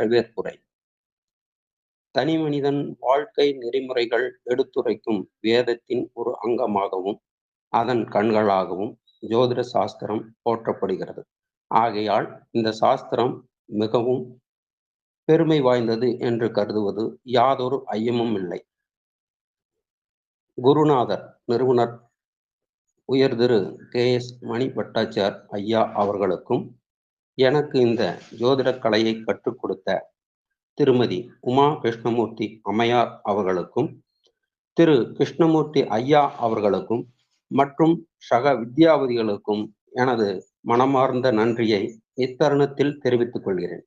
வரவேற்புரை. தனி மனிதன் வாழ்க்கை நெறிமுறைகள் எடுத்துரைக்கும் வேதத்தின் ஒரு அங்கமாகவும் அதன் கண்களாகவும் ஜோதிட சாஸ்திரம் போற்றப்படுகிறது. ஆகையால் இந்த சாஸ்திரம் மிகவும் பெருமை வாய்ந்தது என்று கருதுவது யாதொரு ஐயமும் இல்லை. குருநாதர் நிறுவனர் உயர் திரு கே எஸ் மணி பட்டாச்சார் ஐயா அவர்களுக்கும் எனக்கு இந்த ஜோதிட கலையை கற்றுக் கொடுத்த திருமதி உமா கிருஷ்ணமூர்த்தி அம்மையார் அவர்களுக்கும் திரு கிருஷ்ணமூர்த்தி ஐயா அவர்களுக்கும் மற்றும் சக வித்யாபதிகளுக்கும் எனது மனமார்ந்த நன்றியை இத்தருணத்தில் தெரிவித்துக் கொள்கிறேன்.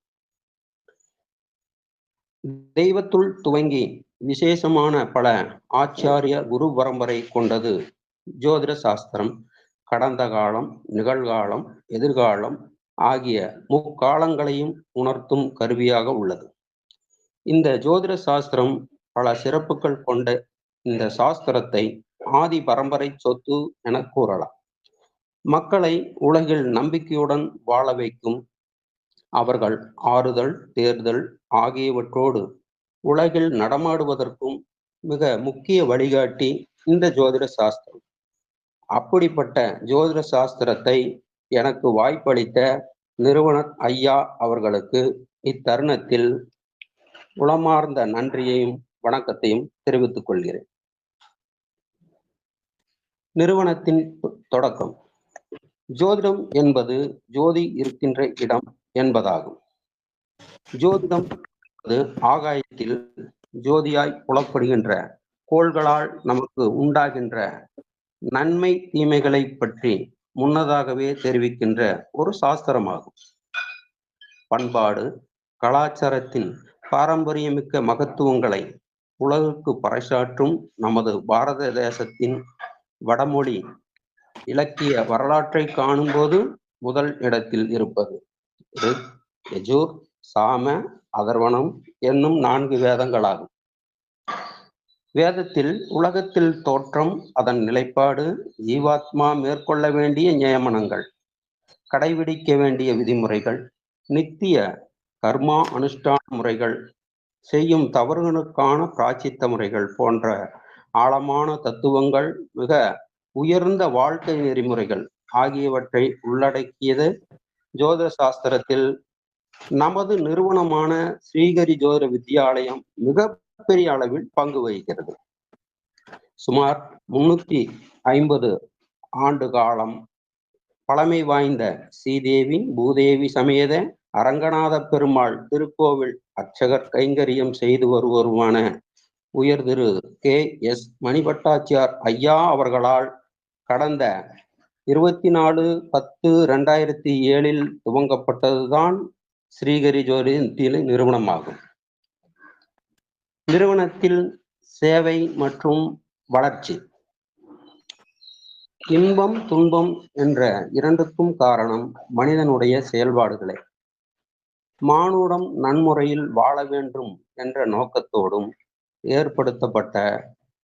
தெய்வத்துள் துவங்கி விசேஷமான பல ஆச்சாரிய குரு பரம்பரை கொண்டது ஜோதிட சாஸ்திரம். கடந்த காலம் நிகழ்காலம் எதிர்காலம் ஆகிய முக்காலங்களையும் உணர்த்தும் கருவியாக உள்ளது. இந்த ஜோதிட சாஸ்திரம் பல சிறப்புகள் கொண்ட இந்த சாஸ்திரத்தை ஆதி பரம்பரை சொத்து என கூறலாம். மக்களை உலகில் நம்பிக்கையுடன் வாழ வைக்கும் அவர்கள் ஆறுதல் தேர்தல் ஆகியவற்றோடு உலகில் நடமாடுவதற்கும் மிக முக்கிய வழிகாட்டி இந்த ஜோதிட சாஸ்திரம். அப்படிப்பட்ட ஜோதிட சாஸ்திரத்தை எனக்கு வாய்ப்பளித்த நிறுவனர் ஐயா அவர்களுக்கு இத்தருணத்தில் உளமார்ந்த நன்றியையும் வணக்கத்தையும் தெரிவித்துக் கொள்கிறேன். நிறுவனத்தின் தொடக்கம். ஜோதிடம் என்பது ஜோதி இருக்கின்ற இடம் என்பதாகும். ஜோதிடம் என்பது ஆகாயத்தில் ஜோதியாய் புலப்படுகின்ற கோள்களால் நமக்கு உண்டாகின்ற நன்மை தீமைகளை பற்றி முன்னதாகவே தெரிவிக்கின்ற ஒரு சாஸ்திரமாகும். பண்பாடு கலாச்சாரத்தின் பாரம்பரியமிக்க மகத்துவங்களை உலகுக்கு பறைசாற்றும் நமது பாரத தேசத்தின் வடமொழி இலக்கிய வரலாற்றை காணும்போது முதல் இடத்தில் இருப்பது. ரிக் யஜூர் சாம அதர்வனம் என்னும் நான்கு வேதங்களாகும். வேதத்தில் உலகத்தில் தோற்றம் அதன் நிலைப்பாடு ஜீவாத்மா மேற்கொள்ள வேண்டிய நியமனங்கள் கடைபிடிக்க வேண்டிய விதிமுறைகள் நித்திய கர்மா அனுஷ்டான முறைகள் செய்யும் தவறுகளுக்கான பிராச்சித்த முறைகள் போன்ற ஆழமான தத்துவங்கள் மிக உயர்ந்த வாழ்க்கை நெறிமுறைகள் ஆகியவற்றை உள்ளடக்கியது. ஜோதிட சாஸ்திரத்தில் நமது நிறுவனமான ஸ்ரீகரி ஜோதிட வித்யாலயம் மிக பெரிய அளவில் பங்கு வகிக்கிறது. சுமார் முன்னூத்தி ஐம்பது ஆண்டு காலம் பழமை வாய்ந்த ஸ்ரீதேவி பூதேவி சமேத அரங்கநாத பெருமாள் திருக்கோவில் அர்ச்சகர் கைங்கரியம் செய்து வருவருமான உயர் திரு கே. எஸ். மணிபட்டாச்சியார் ஐயா அவர்களால் கடந்த இருபத்தி நாலு பத்து ரெண்டாயிரத்தி ஏழில் துவங்கப்பட்டதுதான் ஸ்ரீகரி ஜோதி நிறுவனமாகும். நிறுவனத்தில் சேவை மற்றும் வளர்ச்சி. இன்பம் துன்பம் என்ற இரண்டுக்கும் காரணம் மனிதனுடைய செயல்பாடுகளே. மானுடம் நன்முறையில் வாழ வேண்டும் என்ற நோக்கத்தோடும் ஏற்படுத்தப்பட்ட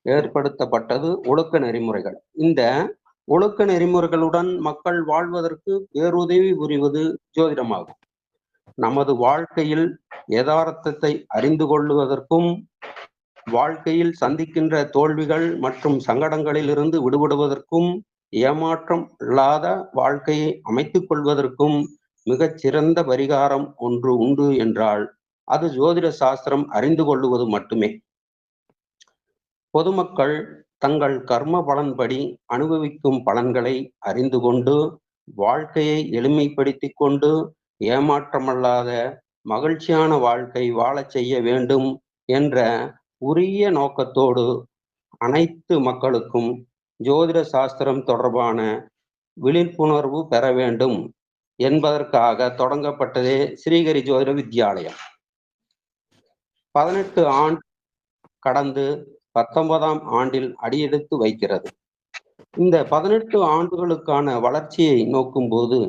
ஏற்படுத்தப்பட்டது ஒழுக்க நெறிமுறைகள். இந்த ஒழுக்க நெறிமுறைகளுடன் மக்கள் வாழ்வதற்கு பேருதவி புரிவது ஜோதிடமாகும். நமது வாழ்க்கையில் யதார்த்தத்தை அறிந்து கொள்வதற்கும் வாழ்க்கையில் சந்திக்கின்ற தோல்விகள் மற்றும் சங்கடங்களிலிருந்து விடுபடுவதற்கும் ஏமாற்றம் இல்லாத வாழ்க்கையை அமைத்துக் கொள்வதற்கும் மிகச் சிறந்த பரிகாரம் ஒன்று உண்டு என்றால் அது ஜோதிட சாஸ்திரம் அறிந்து கொள்ளுவது மட்டுமே. பொதுமக்கள் தங்கள் கர்ம பலன்படி அனுபவிக்கும் பலன்களை அறிந்து கொண்டு வாழ்க்கையை எளிமைப்படுத்தி கொண்டு ஏமாற்றமல்லாத மகிழ்ச்சியான வாழ்க்கை வாழச் செய்ய வேண்டும் என்ற உரிய நோக்கத்தோடு அனைத்து மக்களுக்கும் ஜோதிட சாஸ்திரம் தொடர்பான விழிப்புணர்வு பெற வேண்டும் என்பதற்காக தொடங்கப்பட்டதே ஸ்ரீகரி ஜோதிட வித்யாலயம். பதினெட்டு ஆண்டு கடந்து பத்தொன்பதாம் ஆண்டில் அடியெடுத்து வைக்கிறது. இந்த பதினெட்டு ஆண்டுகளுக்கான வளர்ச்சியை நோக்கும்போது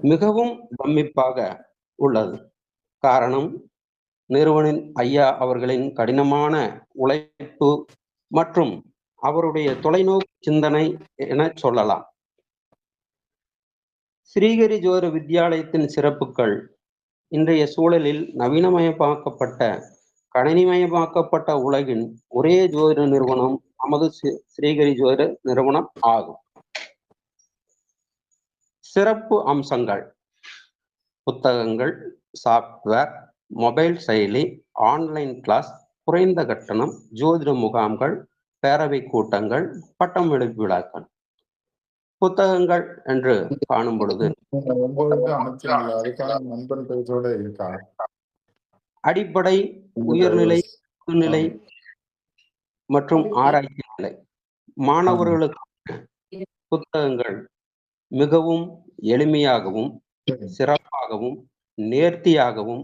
மிகவும் பிரமிப்பாக உள்ளது. காரணம் நிறுவனின் ஐயா அவர்களின் கடினமான உழைப்பு மற்றும் அவருடைய தொலைநோக்கு சிந்தனை என சொல்லலாம். ஸ்ரீகரி ஜோதிட வித்யாலயத்தின் சிறப்புகள் இன்றைய சூழலில் நவீனமயமாக்கப்பட்ட கணினிமயமாக்கப்பட்ட உலகின் ஒரே ஜோதிட நிறுவனம் நமது ஸ்ரீகரி ஜோதிட நிறுவனம் ஆகும். சிறப்பு அம்சங்கள். புத்தகங்கள் சாப்ட்வேர் மொபைல் செயலி ஆன்லைன் கிளாஸ் குறைந்த கட்டணம் ஜோதிட முகாம்கள் பேரவை கூட்டங்கள் பட்டம் விடுப்பு விழாக்கள். புத்தகங்கள் என்று காணும் பொழுது அடிப்படை உயர்நிலை நிலை மற்றும் ஆராய்ச்சி நிலை. மாணவர்களுக்கு புத்தகங்கள் மிகவும் எளிமையாகவும் சிறப்பாகவும் நேர்த்தியாகவும்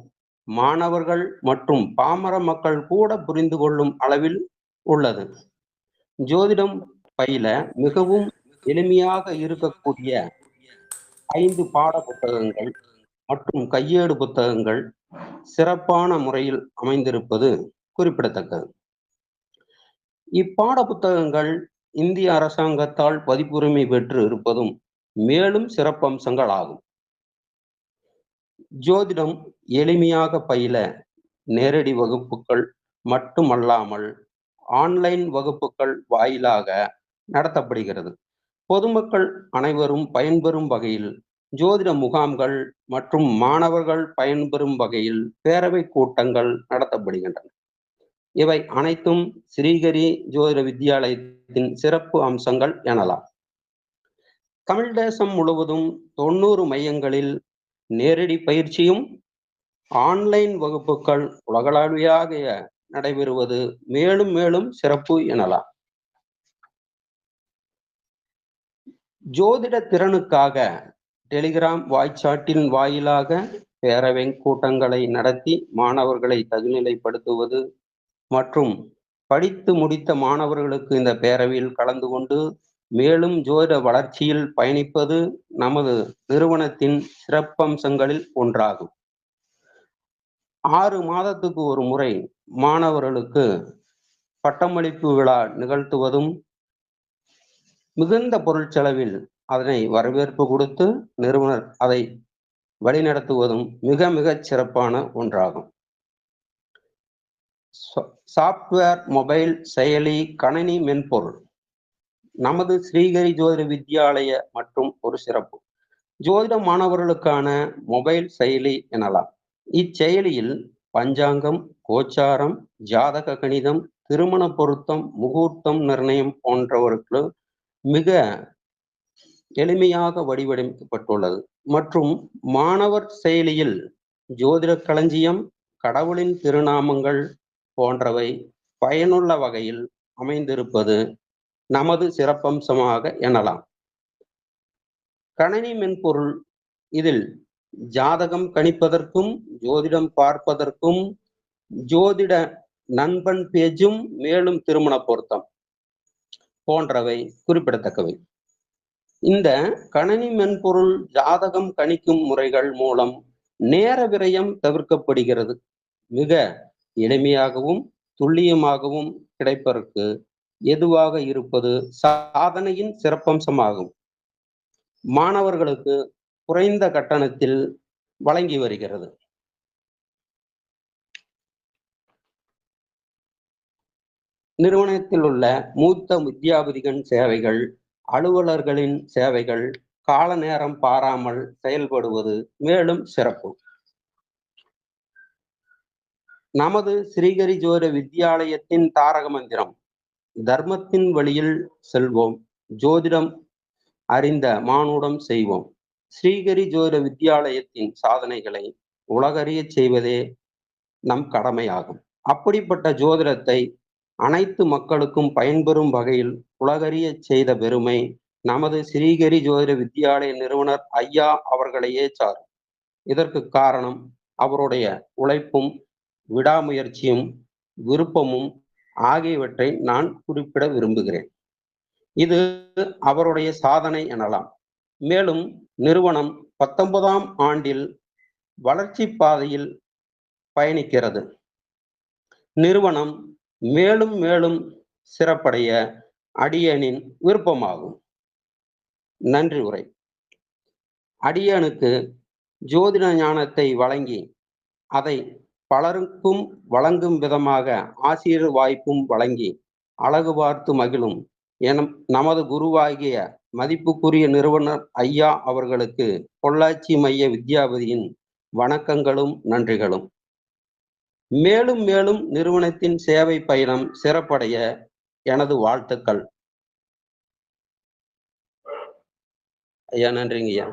மாணவர்கள் மற்றும் பாமர மக்கள் கூட புரிந்து கொள்ளும் அளவில் உள்ளது. ஜோதிடம் பயில மிகவும் எளிமையாக இருக்கக்கூடிய ஐந்து பாட புத்தகங்கள் மற்றும் கையேடு புத்தகங்கள் சிறப்பான முறையில் அமைந்திருப்பது குறிப்பிடத்தக்கது. இப்பாட புத்தகங்கள் இந்திய அரசாங்கத்தால் பதிப்புரிமை பெற்று இருப்பதும் மேலும் சிறப்பம்சங்கள் ஆகும் ஜோதிடம் எளிமையாக பயில நேரடி வகுப்புகள் மட்டுமல்லாமல் ஆன்லைன் வகுப்புகள் வாயிலாக நடத்தப்படுகிறது. பொதுமக்கள் அனைவரும் பயன்பெறும் வகையில் ஜோதிட முகாம்கள் மற்றும் மாணவர்கள் பயன்பெறும் வகையில் பேரவை கூட்டங்கள் நடத்தப்படுகின்றன. இவை அனைத்தும் ஸ்ரீகரி ஜோதிட வித்யாலயத்தின் சிறப்பு அம்சங்கள் எனலாம். தமிழ் தேசம் முழுவதும் தொண்ணூறு மையங்களில் நேரடி பயிற்சியும் ஆன்லைன் வகுப்புகள் உலகளாவியாக நடைபெறுவது மேலும் மேலும் சிறப்பு எனலாம். ஜோதிட திறனுக்காக டெலிகிராம் வாய்ச்சாட்டின் வாயிலாக பேரவை கூட்டங்களை நடத்தி மாணவர்களை தகுநிலைப்படுத்துவது மற்றும் படித்து முடித்த மாணவர்களுக்கு இந்த பேரவையில் கலந்து கொண்டு மேலும் ஜோதிட வளர்ச்சியில் பயணிப்பது நமது நிறுவனத்தின் சிறப்பம்சங்களில் ஒன்றாகும். ஆறு மாதத்துக்கு ஒரு முறை மாணவர்களுக்கு பட்டமளிப்பு விழா நிகழ்த்துவதும் மிகுந்த பொருள் செலவில் அதனை வரவேற்பு கொடுத்து நிறுவனர் அதை வழிநடத்துவதும் மிக மிக சிறப்பான ஒன்றாகும். சாப்ட்வேர் மொபைல் செயலி கணினி மென்பொருள் நமது ஸ்ரீகரி ஜோதிட வித்யாலய மற்றும் ஒரு சிறப்பு. ஜோதிட மாணவர்களுக்கான மொபைல் செயலி எனலாம். இச்செயலியில் பஞ்சாங்கம் கோச்சாரம் ஜாதக கணிதம் திருமண பொருத்தம் முகூர்த்தம் நிர்ணயம் போன்றவர்களுக்கு மிக எளிமையாக வடிவமைக்கப்பட்டுள்ளது. மற்றும் மாணவர் செயலியில் ஜோதிட களஞ்சியம் கடவுளின் திருநாமங்கள் போன்றவை பயனுள்ள வகையில் அமைந்திருப்பது நமது சிறப்பம்சமாக எனலாம். கணினி மென்பொருள் இதில் ஜாதகம் கணிப்பதற்கும் ஜோதிடம் பார்ப்பதற்கும் ஜோதிட நண்பன் பேஜும் மேலும் திருமண பொருத்தம் போன்றவை குறிப்பிடத்தக்கவை. இந்த கணினி மென்பொருள் ஜாதகம் கணிக்கும் முறைகள் மூலம் நேர விரயம் தவிர்க்கப்படுகிறது. மிக எளிமையாகவும் துல்லியமாகவும் கிடைப்பதற்கு எதுவாக இருப்பது சாதனையின் சிறப்பம்சமாகும். மாணவர்களுக்கு குறைந்த கட்டணத்தில் வழங்கி வருகிறது. நிறுவனத்தில் உள்ள மூத்த வித்யாபதிகன் சேவைகள் அலுவலர்களின் சேவைகள் கால நேரம் பாராமல் செயல்படுவது மேலும் சிறப்பு. நமது ஸ்ரீகரி ஜோர வித்யாலயத்தின் தாரக மந்திரம் தர்மத்தின் வழியில் செல்வோம். ஜோதிடம் அறிந்த மானுடம் செய்வோம். ஸ்ரீகரி ஜோதிட வித்யாலயத்தின் சாதனைகளை உலகறிய செய்வதே நம் கடமையாகும். அப்படிப்பட்ட ஜோதிடத்தை அனைத்து மக்களுக்கும் பயன்பெறும் வகையில் உலகறிய செய்த பெருமை நமது ஸ்ரீகரி ஜோதிட வித்யாலய நிறுவனர் ஐயா அவர்களையே சாரும். இதற்கு காரணம் அவருடைய உழைப்பும் விடாமுயற்சியும் விருப்பமும் ஆகியவற்றை நான் குறிப்பிட விரும்புகிறேன். இது அவருடைய சாதனை எனலாம். மேலும் நிறுவனம் பத்தொன்பதாம் ஆண்டில் வளர்ச்சி பாதையில் பயணிக்கிறது. நிறுவனம் மேலும் மேலும் சிறப்படைய அடியனின் விருப்பமாகும். நன்றி உரை. அடியனுக்கு ஜோதிட ஞானத்தை வழங்கி அதை பலருக்கும் வழங்கும் விதமாக ஆசிரியர் வாய்ப்பும் வழங்கி அழகு பார்த்து மகிழும் எனும் நமது குருவாகிய மதிப்புக்குரிய நிறுவனர் ஐயா அவர்களுக்கு பொள்ளாச்சி மைய வித்யாபதியின் வணக்கங்களும் நன்றிகளும். மேலும் மேலும் நிறுவனத்தின் சேவை பயணம் சிறப்படைய எனது வாழ்த்துக்கள். ஐயா நன்றிங்க ஐயா